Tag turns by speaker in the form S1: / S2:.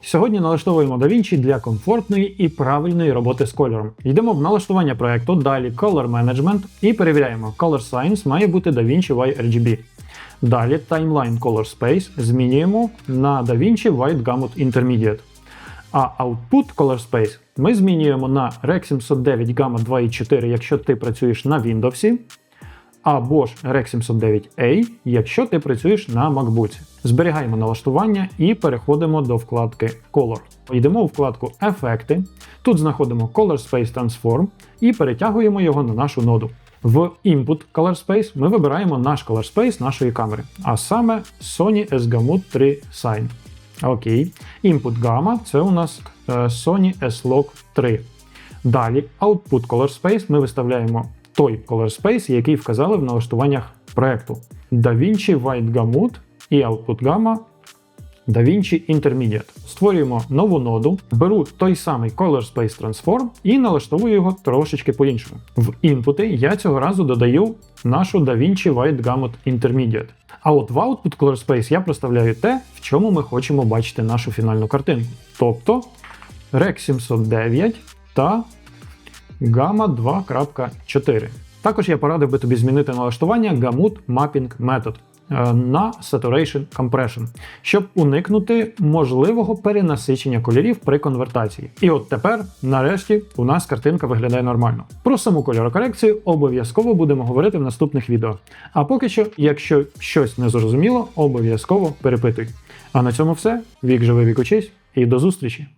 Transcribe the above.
S1: Сьогодні налаштовуємо DaVinci для комфортної і правильної роботи з кольором. Йдемо в налаштування проекту, далі Color Management і перевіряємо. Color Science має бути DaVinci YRGB. Далі Timeline Color Space змінюємо на DaVinci White Gamut Intermediate. А Output Color Space ми змінюємо на Rec 709 Gamma 2.4, якщо ти працюєш на Windows, або ж Rec 709A, якщо ти працюєш на MacBook. Зберігаємо налаштування і переходимо до вкладки Color. Йдемо у вкладку Ефекти. Тут знаходимо Color Space Transform і перетягуємо його на нашу ноду. В Input Color Space ми вибираємо наш Color Space нашої камери, а саме Sony S-Gamut 3 Sign. Окей. Input Gamma це у нас е, Sony S-Log 3. Далі Output Color Space ми виставляємо той Color Space, який вказали в налаштуваннях проекту. DaVinci White Gamut і Output Gamma DaVinci Intermediate. Створюємо нову ноду, беру той самий Color Space Transform і налаштовую його трошечки по-іншому. В інпути я цього разу додаю нашу DaVinci White Gamut Intermediate. А от в Output Color Space я проставляю те, в чому ми хочемо бачити нашу фінальну картинку. Тобто Rec 709 та Gamma 2.4. Також я порадив би тобі змінити налаштування Gamut Mapping Method е, на Saturation Compression, щоб уникнути можливого перенасичення кольорів при конвертації. І от тепер, нарешті, у нас картинка виглядає нормально. Про саму кольорокорекцію обов'язково будемо говорити в наступних відео. А поки що, якщо щось не зрозуміло, обов'язково перепитуй. А на цьому все. Вік живий, вік учись, і до зустрічі!